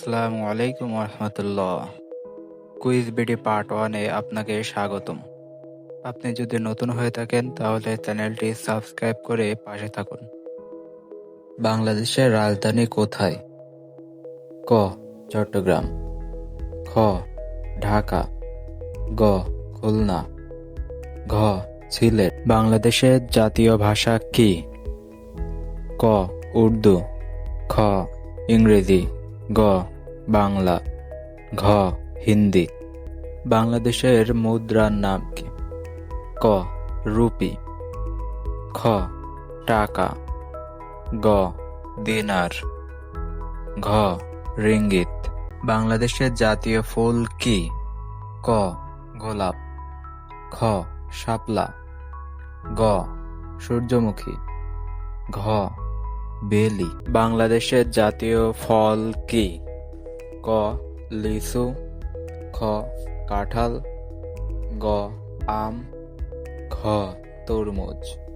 আসসালামু আলাইকুম রহমতুল্লাহ quiz BD part ওয়ানে আপনাকে স্বাগতম। আপনি যদি নতুন হয়ে থাকেন, তাহলে চ্যানেলটি সাবস্ক্রাইব করে পাশে থাকুন। বাংলাদেশের রাজধানী কোথায়? ক, চট্টগ্রাম। খ, ঢাকা। গ, খুলনা। ঘ, সিলেট। বাংলাদেশের জাতীয় ভাষা কি? ক, উর্দু। খ, ইংরেজি। গ, বাংলা। ঘ, হিন্দি। বাংলাদেশের মুদ্রার নাম কি? ক, রুপি। খ, টাকা। গ, দিনার। ঘ, রিঙ্গিত। বাংলাদেশের জাতীয় ফুল কি? ক, গোলাপ। খ, শাপলা। গ, সূর্যমুখী। ঘ বেলি বাংলাদেশের জাতীয় ফল কি? ক লিচু খ কাঁঠাল গ আম খ তরমুজ।